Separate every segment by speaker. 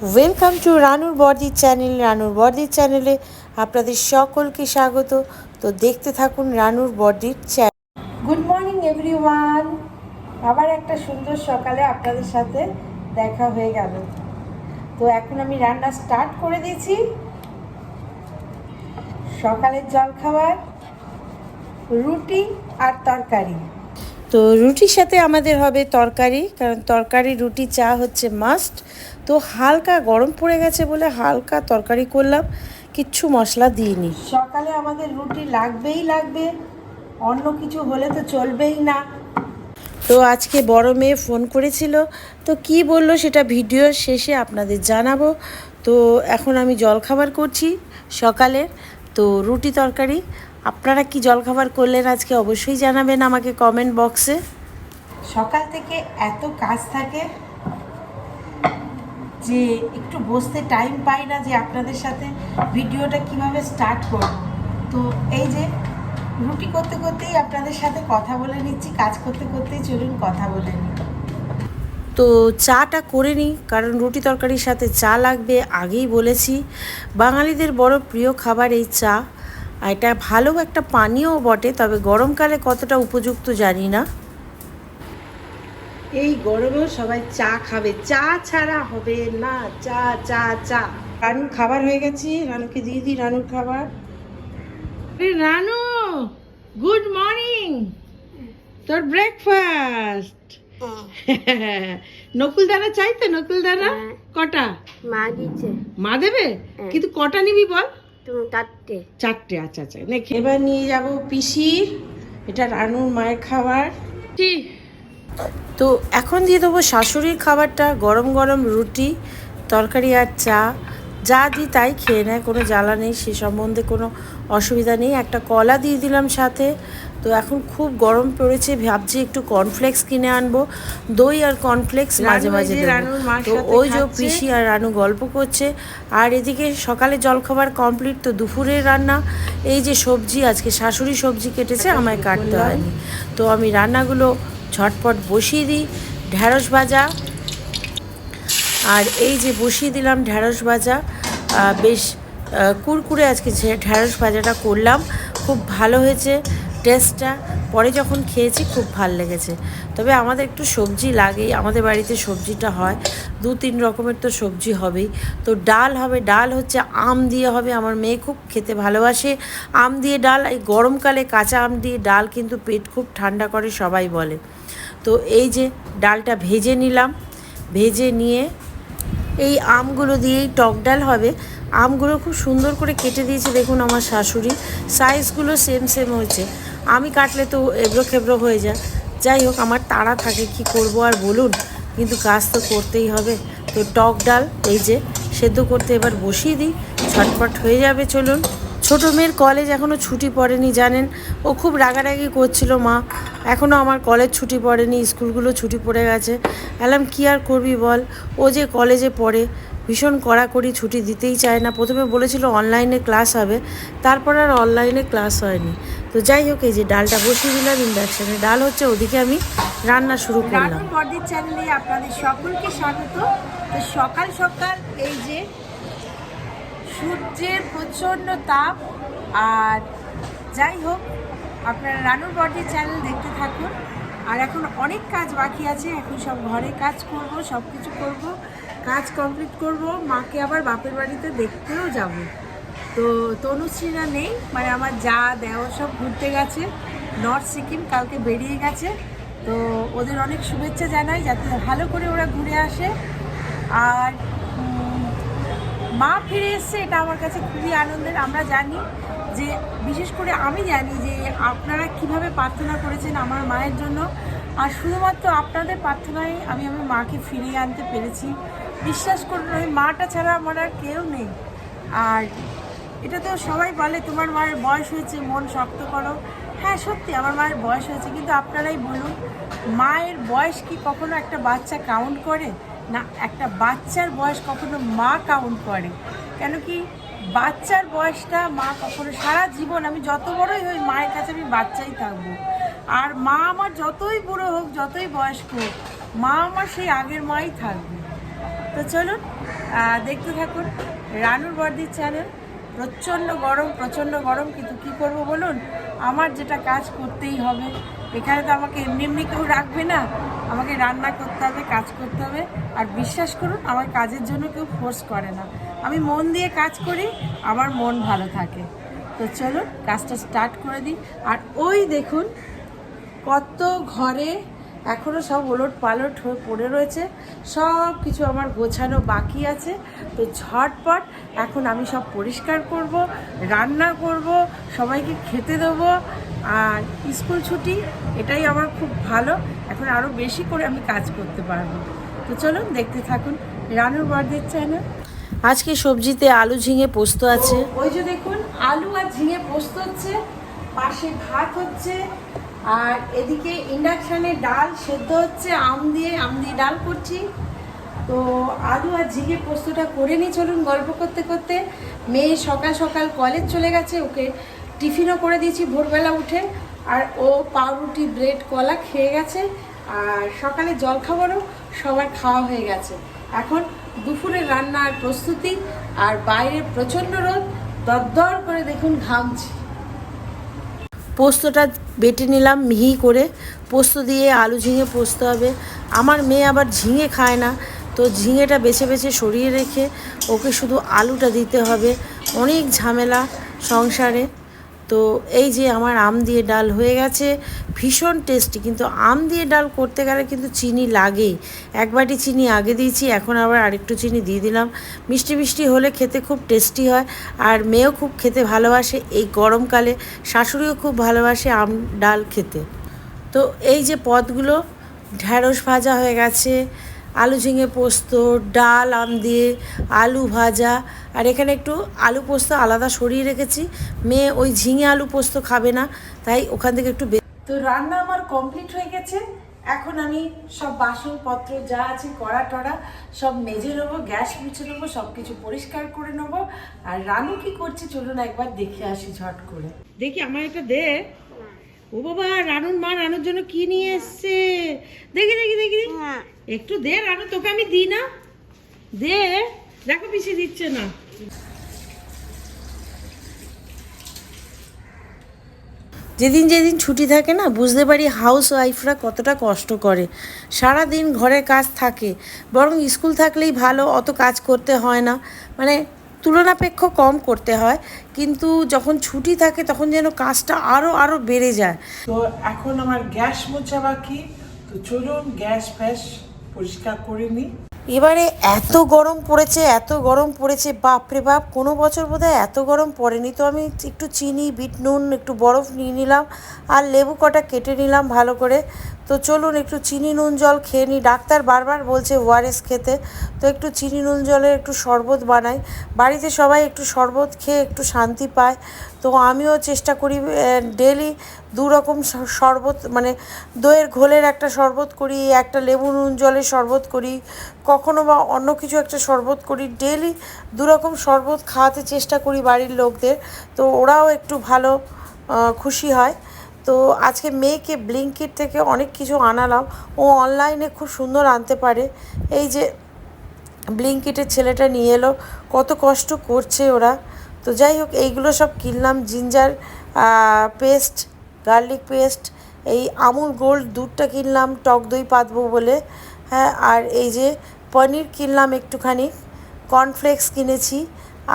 Speaker 1: Welcome to রানুর বর্দির channel রানুর বর্দির চ্যানেলে আপনাদের সকলকে স্বাগত। তো দেখতে থাকুন রানুর বর্দির চ্যানেল গুড মর্নিং এভরিওয়ান আবার একটা সুন্দর সকালে আপনাদের সাথে দেখা হয়ে গেল। তো এখন আমি রান্না স্টার্ট করে দিয়েছি। সকালের জলখাবার, রুটি আর তরকারি। তো রুটির সাথে আমাদের হবে তরকারি, কারণ তরকারি, রুটি, চা হচ্ছে মাস্ট তো হালকা গরম পড়ে গেছে বলে হালকা তরকারি করলাম, কিচ্ছু মশলা দিইনি। সকালে আমাদের রুটি লাগবেই লাগবে, অন্য কিছু হলে তো চলবেই না। তো আজকে বড় মেয়ে ফোন করেছিল, তো কি বলল সেটা ভিডিওর শেষে আপনাদের জানাব। তো এখন আমি জলখাবার করছি সকালের, তো রুটি তরকারি আপনারা কি জলখাবার করলেন আজকে অবশ্যই জানাবেন আমাকে কমেন্ট বক্সে সকাল থেকে এত কাজ থাকে যে একটু বসতে টাইম পাই না যে আপনাদের সাথে ভিডিওটা কীভাবে স্টার্ট করব। তো এই যে রুটি করতে করতেই আপনাদের সাথে কথা বলে নিচ্ছি কাজ করতে করতেই চলুন কথা বলে নিই। তো চাটা করে নিই কারণ রুটি তরকারির সাথে চা লাগবে আগেই বলেছি। বাঙালিদের বড় প্রিয় খাবার এই চা। আর এটা ভালো একটা পানীয় বটে তবে গরমকালে কতটা উপযুক্ত জানি না। এই গরমেও সবাই চা খাবে। চা ছাড়া হবে না। চা চা চা। রানুর খাবার হয়ে গেছে। রানুকে দিয়ে দিই রানুর খাবার। Ranu good morning. তোর ব্রেকফাস্ট। নকুল দানা চাই তো? নকুল দানা
Speaker 2: হ্যাঁ।
Speaker 1: কটা?
Speaker 2: মা দিচ্ছে
Speaker 1: মা দেবে?
Speaker 2: হ্যাঁ।
Speaker 1: কিন্তু কটা নিবি বল?
Speaker 2: চারটে।
Speaker 1: চারটে আচ্ছা আচ্ছা। দেখে এবার নিয়ে যাব পিসির এটা রানুর মায়ের খাবার। তো এখন দিয়ে দেবো শাশুড়ির খাবারটা গরম গরম রুটি তরকারি আর চা। যা দিই তাই খেয়ে নেয় কোনো জ্বালা নেই সে সম্বন্ধে কোনো অসুবিধা নেই। একটা কলা দিয়ে দিলাম সাথে তো এখন খুব গরম পড়েছে ভাবছি একটু কর্নফ্লেক্স কিনে আনব দই আর কর্নফ্লেক্স মাঝে মাঝে তো ওই যে পিসি আর রানু গল্প করছে আর এদিকে সকালে জলখাবার কমপ্লিট তো দুপুরের রান্না এই যে সবজি আজকে শাশুড়ি সবজি কেটেছে আমায় কাটতে হয়নি। তো আমি রান্নাগুলো ঝটপট বসিয়ে দিই ঢ্যাঁড়স ভাজা আর এই যে বসিয়ে দিলাম ঢ্যাঁড়স ভাজা বেশ কুরকুরে আজকে ঢ্যাঁড়স ভাজাটা করলাম খুব ভালো হয়েছে। টেস্টটা পরে যখন খেয়েছি খুব ভালো লেগেছে। তবে আমাদের একটু সবজি লাগেই, আমাদের বাড়িতে সবজিটা হয়, দু তিন রকমের তো সবজি হবেই। তো ডাল হবে, ডাল হচ্ছে আম দিয়ে হবে, আমার মেয়ে খুব খেতে ভালোবাসে। আম দিয়ে ডাল, এই গরমকালে কাঁচা আম দিয়ে ডাল কিন্তু পেট খুব ঠান্ডা করে সবাই বলে। তো এই যে ডালটা ভেজে নিলাম, ভেজে নিয়ে এই আমগুলো দিয়েই টক ডাল হবে। আমগুলো খুব সুন্দর করে কেটে দিয়েছে, দেখুন আমার শাশুড়ি সাইজগুলো সেম সেম হয়েছে। আমি কাটলে তো এবড়ো খেবড়ো হয়ে যায়। যাই হোক, আমার তাড়া থাকে কি করব আর বলুন, কিন্তু কাজ তো করতেই হবে। তো টক ডাল, এই যে, সেদ্ধ করতে এবার বসিয়ে দিই ছটপট হয়ে যাবে, চলুন। ছোটো মেয়ের কলেজ এখনও ছুটি পড়েনি, জানেন? ও খুব রাগারাগি করছিল মা। এখনও আমার কলেজ ছুটি পড়েনি, স্কুলগুলো ছুটি পড়ে গেছে। এলাম কি আর করবি বল? ও যে কলেজে পড়ে ভীষণ কড়াকড়ি ছুটি দিতেই চায় না। প্রথমে বলেছিল অনলাইনে ক্লাস হবে, তারপর আর অনলাইনে ক্লাস হয়নি। তো যাই হোক, এই যে ডালটা বসিয়ে দিলাম ইন্ডাকশানে ডাল হচ্ছে, ওদিকে আমি রান্না শুরু করলাম।
Speaker 3: চ্যানেলে আপনাদের সকলকে স্বাগত। তো সকাল সকাল এই যে সূর্যের প্রচণ্ড তাপ, আর যাই হোক, আপনারা রানুর বর্দির চ্যানেল দেখতে থাকুন। আর এখন অনেক কাজ বাকি আছে, এখন সব ঘরে কাজ করব সব কিছু করব। কাজ কমপ্লিট করব, মাকে আবার বাপের বাড়িতে দেখতেও যাব। তো তনুশ্রীরা নেই মানে আমার যা দেওয়া সব ঘুরতে গেছে। নর্থ সিকিম কালকে বেরিয়ে গেছে। তো ওদের অনেক শুভেচ্ছা জানাই, যাতে ভালো করে ওরা ঘুরে আসে। আর মা ফিরে এসছে, এটা আমার কাছে খুবই আনন্দের। আমরা জানি যে, বিশেষ করে আমি জানি যে, আপনারা কীভাবে প্রার্থনা করেছেন আমার মায়ের জন্য। আর শুধুমাত্র আপনাদের প্রার্থনায় আমি আমার মাকে ফিরিয়ে আনতে পেরেছি। বিশ্বাস করুন, ওই মাটা ছাড়া আমার আর কেউ নেই। আর এটা তো সবাই বলে, তোমার মায়ের বয়স হয়েছে, মন শক্ত করো। হ্যাঁ সত্যি, আমার মায়ের বয়স হয়েছে, কিন্তু আপনারাই বলুন, মায়ের বয়স কি কখনো একটা বাচ্চা কাউন্ট করে? না, একটা বাচ্চার বয়স কখনো মা কাউন্ট করে? কেন কি বাচ্চার বয়সটা মা কখনো, সারা জীবন আমি যত বড়ই হই, মায়ের কাছে আমি বাচ্চাই থাকব। আর মা আমার যতই বুড়ো হোক, যতই বয়স্ক হোক, মা আমার সেই আগের মাই থাকবে। তো চলুন দেখতে থাকুন রানুর বর্দির চ্যানেল প্রচণ্ড গরম প্রচণ্ড গরম, কিন্তু কি করব বলুন? আমার যেটা কাজ করতেই হবে। এখানে তো আমাকে এমনি এমনি কেউ রাখবে না। আমাকে রান্না করতে হবে, কাজ করতে হবে। আর বিশ্বাস করুন, আমার কাজের জন্য কেউ ফোর্স করে না। আমি মন দিয়ে কাজ করি, আমার মন ভালো থাকে। তো চলুন, কাজটা স্টার্ট করে দিই। আর ওই দেখুন, কত ঘরে এখনও সব ওলট পালট হয়ে পড়ে রয়েছে। সব কিছু আমার গোছানো বাকি আছে। তো ঝটপট এখন আমি সব পরিষ্কার করব, রান্না করব, সবাইকে খেতে দেবো। আর স্কুল ছুটি, এটাই আমার খুব ভালো। এখন আরও বেশি করে আমি কাজ করতে পারব। তো চলুন দেখতে থাকুন রানুর বার্থডে চ্যানেল
Speaker 1: আজকে সবজিতে আলু ঝিঙে পোস্ত আছে।
Speaker 3: ওই যে দেখুন, আলু আর ঝিঙে পোস্ত হচ্ছে, পাশে ভাত হচ্ছে আর এদিকে ইন্ডাকশানে ডাল সেদ্ধ হচ্ছে, আম দিয়ে আম দিয়ে ডাল করছি। তো আলু আর ঝিঙে পোস্তটা করে নিই, চলুন গল্প করতে করতে। মেয়ে সকাল সকাল কলেজ চলে গেছে, ওকে টিফিনও করে দিয়েছি ভোরবেলা উঠে। আর ও পাউরুটি ব্রেড কলা খেয়ে গেছে। আর সকালে জলখাবারও সবার খাওয়া হয়ে গেছে। এখন দুপুরে রান্নার প্রস্তুতি আর বাইরে প্রচণ্ড রোদ। দরদর করে দেখুন ঘামছি
Speaker 1: পোস্তটা বেটে নিলাম মিহি করে। পোস্ত দিয়ে আলু ঝিঙে পোস্ত হবে। আমার মেয়ে আবার ঝিঙে খায় না, তো ঝিঙেটা বেছে বেছে সরিয়ে রেখে ওকে শুধু আলুটা দিতে হবে। অনেক ঝামেলা সংসারে। তো এই যে আমার আম দিয়ে ডাল হয়ে গেছে, ভীষণ টেস্টি কিন্তু আম দিয়ে ডাল করতে গেলে কিন্তু চিনি লাগেই। এক বাটি চিনি আগে দিয়েছি, এখন আবার আরেকটু চিনি দিয়ে দিলাম। মিষ্টি মিষ্টি হলে খেতে খুব টেস্টি হয়, আর মেয়েও খুব খেতে ভালোবাসে এই গরমকালে। শাশুড়িও খুব ভালোবাসে আম ডাল খেতে। তো এই যে পদগুলো ঢ্যাঁড়স ভাজা হয়ে গেছে আলু ঝিঙে পোস্ত ডাল আম দিয়ে আলু ভাজা। আর এখানে একটু আলু পোস্ত আলাদা সরিয়ে রেখেছি। মেয়ে ওই ঝিঙে আলু পোস্ত খাবে না তাই ওখান থেকে একটু
Speaker 3: তো রান্না আমার কমপ্লিট হয়ে গেছে। এখন আমি সব বাসনপত্র যা আছে কড়া টড়া সব মেজে নেব গ্যাস মুছে নেব সব কিছু পরিষ্কার করে নেব। আর রানু কি করছে চলুন একবার দেখে আসি ঝট করে। দেখি আমার এটা দে। ও বাবা রানুর মা রানুর জন্য কি নিয়ে এসছে? দেখি দেখি দেখি দেখি। একটু দে রানু তোকে আমি দিই না। দে দেখো পিছিয়ে দিচ্ছে না।
Speaker 1: যেদিন যেদিন ছুটি থাকে না বুঝতে পারি হাউস ওয়াইফরা কতটা কষ্ট করে। সারা দিন ঘরের কাজ থাকে বরং স্কুল থাকলেই ভালো অত কাজ করতে হয় না। মানে তুলনাপেক্ষ কম করতে হয় কিন্তু যখন ছুটি থাকে তখন যেন কাজটা আরও আরও বেড়ে যায়।
Speaker 3: তো এখন আমার গ্যাস মোছা বাকি তো চলুন গ্যাস ফ্যাস পরিষ্কার করে নিই
Speaker 1: এবারে এত গরম পড়েছে, এত গরম পড়েছে, বাপরে বাপ, কোনো বছর বোধহয় এত গরম পড়েনি। তো আমি একটু চিনি, বিট নুন, একটু বরফ নিয়ে নিলাম, আর লেবু কটা কেটে নিলাম ভালো করে। তো চলুন একটু চিনি নুন জল খেয়ে নিই। ডাক্তার বারবার বলছে ওআরএস খেতে। তো একটু চিনি নুন জলের একটু শরবত বানাই। বাড়িতে সবাই একটু শরবত খেয়ে একটু শান্তি পায়। তো আমিও চেষ্টা করি ডেলি দু রকম শরবত মানে দইয়ের ঘোলের একটা শরবত করি, একটা লেবু নুন জলের শরবত করি, কখনো বা অন্য কিছু একটা শরবত করি। ডেলি দু রকম শরবত খাওয়াতে চেষ্টা করি বাড়ির লোকদের। তো ওরাও একটু ভালো খুশি হয়। তো আজকে মেয়েকে ব্লিঙ্কিট থেকে অনেক কিছু আনালাম। ও অনলাইনে খুব সুন্দর আনতে পারে। এই যে ব্লিঙ্কিটের ছেলেটা নিয়ে এলো, কত কষ্ট করছে ওরা। তো যাই হোক, এইগুলো সব কিনলাম, জিঞ্জার পেস্ট, গার্লিক পেস্ট, এই আমুল গোল্ড দুধটা কিনলাম, টক দই পাতবো বলে। হ্যাঁ আর এই যে পনির কিনলাম একটুখানি, কর্নফ্লেক্স কিনেছি,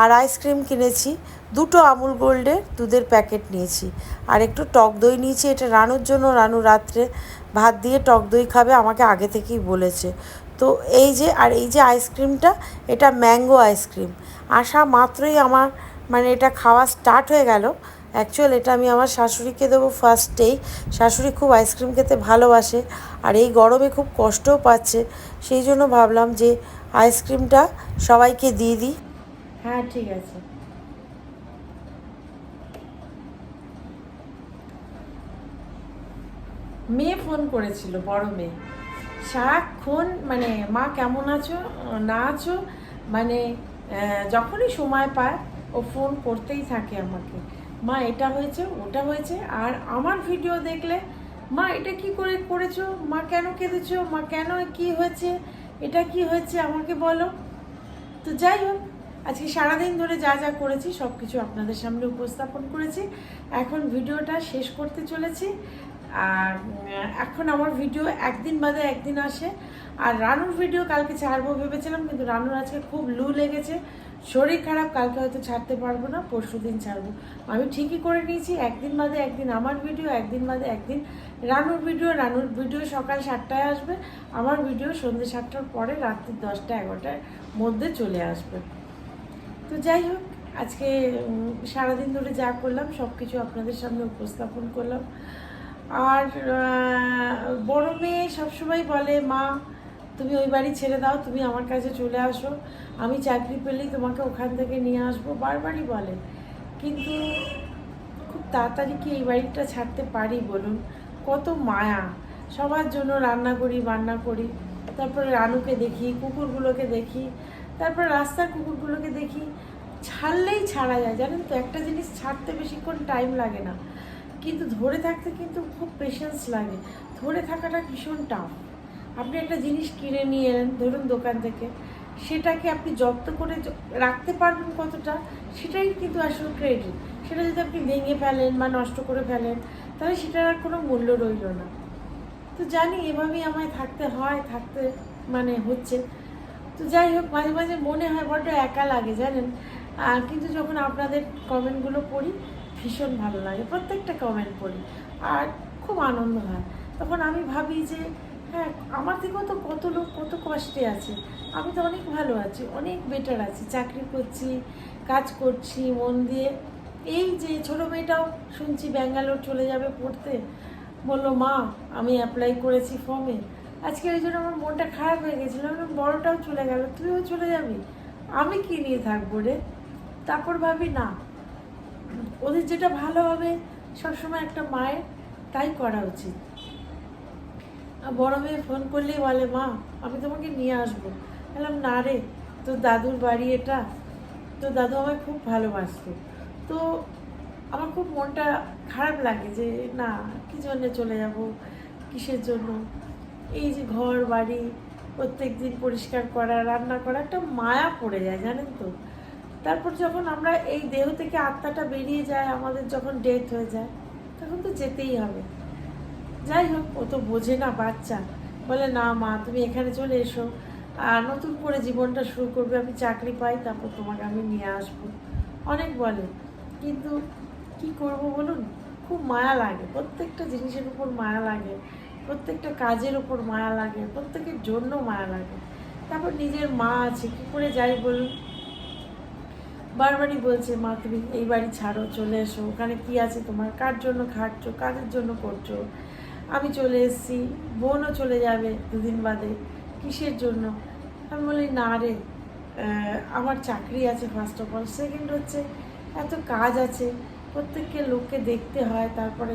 Speaker 1: আর আইসক্রিম কিনেছি। দুটো আমুল গোল্ডের দুধের প্যাকেট নিয়েছি। আর একটু টক দই নিয়েছি। এটা রানুর জন্য। রানু রাত্রে ভাত দিয়ে টক দই খাবে, আমাকে আগে থেকেই বলেছে। তো এই যে, আর এই যে আইসক্রিমটা, এটা ম্যাঙ্গো আইসক্রিম। আসা মাত্রই আমার মানে এটা খাওয়া স্টার্ট হয়ে গেল। অ্যাকচুয়াল এটা আমি আমার শাশুড়িকে দেবো ফার্স্টেই শাশুড়ি খুব আইসক্রিম খেতে ভালোবাসে। আর এই গরমে খুব কষ্টও পাচ্ছে। সেই জন্য ভাবলাম যে আইসক্রিমটা সবাইকে দিয়ে দিই।
Speaker 3: হ্যাঁ ঠিক আছে। মেয়ে ফোন করেছিল, বড় মেয়ে। সারাক্ষণ মানে মা কেমন আছো? না আছো? মানে যখনই সময় পায়, ও ফোন করতেই থাকে আমাকে। মা, এটা হয়েছে, ওটা হয়েছে, আর আমার ভিডিও দেখলে, মা, এটা কি করে করেছ? মা, কেন কেঁদেছো? মা, কেন কি হয়েছে? এটা কি হয়েছে? আমাকে বলো। তো যাই হোক, আজকে সারাদিন ধরে যা যা করেছি সব কিছু আপনাদের সামনে উপস্থাপন করেছি। এখন ভিডিওটা শেষ করতে চলেছি। আর এখন আমার ভিডিও একদিন বাদে একদিন আসে। আর রানুর ভিডিও কালকে ছাড়বো ভেবেছিলাম, কিন্তু রানুর আজকে খুব লু লেগেছে। শরীর খারাপ, কালকে হয়তো ছাড়তে পারব না, পরশু দিন ছাড়বো। আমি ঠিকই করে নিয়েছি, একদিন বাদে একদিন আমার ভিডিও, একদিন বাদে একদিন রানুর ভিডিও। রানুর ভিডিও সকাল সাতটায় আসবে, আমার ভিডিও সন্ধ্যে সাতটার পরে রাত্রি দশটা এগারোটার মধ্যে চলে আসবে। তো যাই হোক, আজকে সারাদিন ধরে যা করলাম সব কিছু আপনাদের সামনে উপস্থাপন করলাম। আর বড় মেয়ে সবসময় বলে, মা, তুমি ওই বাড়ি ছেড়ে দাও, তুমি আমার কাছে চলে আসো। আমি চাকরি পেলেই তোমাকে ওখান থেকে নিয়ে আসব। বারবারই বলে। কিন্তু খুব তাড়াতাড়ি কি এই বাড়িটা ছাড়তে পারি বলুন? কত মায়া। সবার জন্য রান্না করি, বান্না করি। তারপরে রানুকে দেখি, কুকুরগুলোকে দেখি। তারপর রাস্তার কুকুরগুলোকে দেখি। ছাড়লেই ছাড়া যায়। জানেন তো, একটা জিনিস ছাড়তে বেশিক্ষণ টাইম লাগে না। কিন্তু ধরে থাকতে কিন্তু খুব পেশেন্স লাগে। ধরে থাকাটা ভীষণ টাফ আপনি একটা জিনিস কিনে নিয়ে এলেন, ধরুন দোকান থেকে, সেটাকে আপনি জব্দ করে রাখতে পারবেন কতটা, সেটাই কিন্তু আসলে ক্রেডিট সেটা যদি আপনি ভেঙে ফেলেন বা নষ্ট করে ফেলেন, তাহলে সেটার আর কোনো মূল্য রইল না। তো জানি এভাবেই আমায় থাকতে হয়, থাকতে মানে হচ্ছে। তো যাই হোক, মাঝে মাঝে মনে হয় বড্ড একা লাগে, জানেন? কিন্তু যখন আপনাদের কমেন্টগুলো পড়ি ভীষণ ভালো লাগে, প্রত্যেকটা কমেন্ট পড়ি, আর খুব আনন্দ হয়। তখন আমি ভাবি যে হ্যাঁ আমার থেকেও তো কত লোক, কত কষ্টে আছে। আমি তো অনেক ভালো আছি, অনেক বেটার আছি, চাকরি করছি, কাজ করছি, মন দিয়ে। এই যে ছোটো মেয়েটাও শুনছি ব্যাঙ্গালোর চলে যাবে পড়তে। বলল, মা, আমি অ্যাপ্লাই করেছি ফর্মে আজকে ওই জন্য আমার মনটা খারাপ হয়ে গেছিল। আমি বড়টাও চলে গেল, তুইও চলে যাবি। আমি কি নিয়ে থাকব রে? তারপর ভাবি, না ওদের যেটা ভালো হবে, সবসময় একটা মায়ের তাই করা উচিত। আর বড় মেয়ে ফোন করলেই বলে, মা, আমি তোমাকে নিয়ে আসব। বললাম, না রে, তোর দাদুর বাড়ি এটা। তো দাদু আমায় খুব ভালোবাসতো। তো আমার খুব মনটা খারাপ লাগে যে, না, কী জন্যে চলে যাব? কিসের জন্য? এই যে ঘর বাড়ি প্রত্যেক দিন পরিষ্কার করা, রান্না করা, একটা মায়া পড়ে যায়, জানেন তো? তারপর যখন আমরা এই দেহ থেকে আত্মাটা বেরিয়ে যায়, আমাদের যখন ডেথ হয়ে যায়, তখন তো যেতেই হবে। যাই হোক, ও তো বোঝে না বাচ্চা। বলে, না মা, তুমি এখানে চলে এসো। আর নতুন করে জীবনটা শুরু করবে, আমি চাকরি পাই, তারপর তোমাকে আমি নিয়ে আসব। অনেক বলে। কিন্তু কি করব বলুন? খুব মায়া লাগে। প্রত্যেকটা জিনিসের উপর মায়া লাগে। প্রত্যেকটা কাজের উপর মায়া লাগে। প্রত্যেকের জন্য মায়া লাগে। তারপর নিজের মা আছে, কী করে যাই বলুন? বারবারই বলছে, মা, তুমি এই বাড়ি ছাড়ো, চলে এসো। ওখানে কি আছে তোমার? কার জন্য খাটছো? কাদের জন্য করছ? আমি চলে এসেছি, বোনও চলে যাবে দুদিন বাদে। কিসের জন্য? আমি বলি, না রে আমার চাকরি আছে ফার্স্ট অফ অল সেকেন্ড হচ্ছে, এত কাজ আছে। প্রত্যেককে লোককে দেখতে হয়, তারপরে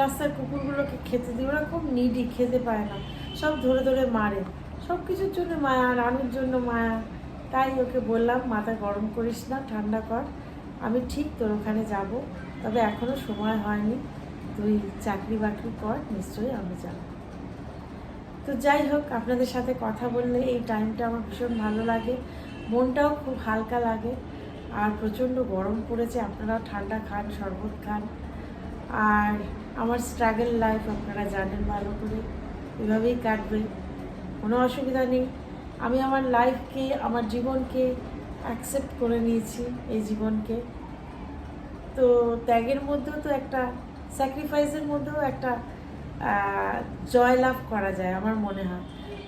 Speaker 3: রাস্তার কুকুরগুলোকে খেতে দিই। ওরা খুব নিডি খেতে পায় না। সব ধরে ধরে মারে। সব কিছুর জন্য মায়া রানুর জন্য মায়া। তাই ওকে বললাম, মাথা গরম করিস না, ঠান্ডা কর। আমি ঠিক তোর ওখানে যাব, তবে এখনও সময় হয়নি। তুই চাকরি বাকরি কর, নিশ্চয়ই আমি যাব। তো যাই হোক, আপনাদের সাথে কথা বললে এই টাইমটা আমার ভীষণ ভালো লাগে। মনটাও খুব হালকা লাগে, আর প্রচণ্ড গরম পড়েছে। আপনারাও ঠান্ডা খান, শরবত খান। আর আমার স্ট্রাগল লাইফ আপনারা জানেন ভালো করে। এভাবেই কাটবে, কোনো অসুবিধা নেই। আমি আমার লাইফকে আমার জীবনকে অ্যাকসেপ্ট করে নিয়েছি এই জীবনকে। তো ত্যাগের মধ্যেও তো একটা স্যাক্রিফাইসের মধ্যেও একটা জয় লাভ করা যায় আমার মনে হয়।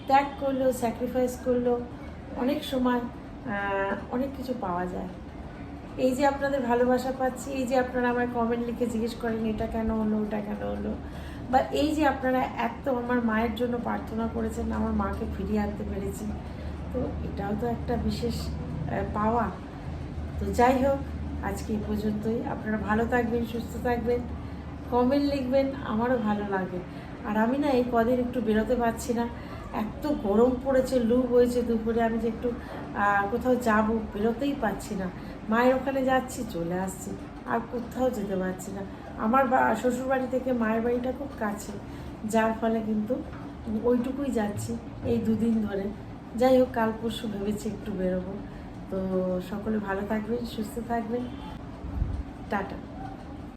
Speaker 3: ত্যাগ করলেও স্যাক্রিফাইস করলেও অনেক সময় অনেক কিছু পাওয়া যায়। এই যে আপনাদের ভালোবাসা পাচ্ছি, এই যে আপনারা আমার কমেন্ট লিখে জিজ্ঞেস করেন, এটা কেন হলো, ওটা কেন হলো? বা এই যে আপনারা এত আমার মায়ের জন্য প্রার্থনা করেছেন, আমার মাকে ফিরিয়ে আনতে পেরেছি। তো এটাও তো একটা বিশেষ পাওয়া। তো যাই হোক, আজকে এই পর্যন্তই। আপনারা ভালো থাকবেন, সুস্থ থাকবেন। কমেন্ট লিখবেন, আমারও ভালো লাগে। আর আমি না এই কদিন একটু বেরোতে পারছি না। এত গরম পড়েছে, লু হয়েছে দুপুরে, আমি যে একটু কোথাও যাব, বেরোতেই পারছি না। মায়ের ওখানে যাচ্ছি, চলে আসছি। আর কোথাও যেতে পারছি না। আমার শ্বশুর শ্বশুরবাড়ি থেকে মায়ের বাড়িটা খুব কাছে, যার ফলে কিন্তু ওইটুকুই যাচ্ছি এই দুদিন ধরে। যাই হোক, কাল পরশু ভেবেছি একটু বেরোবো। তো সকলে ভালো থাকবেন, সুস্থ থাকবেন। টাটা।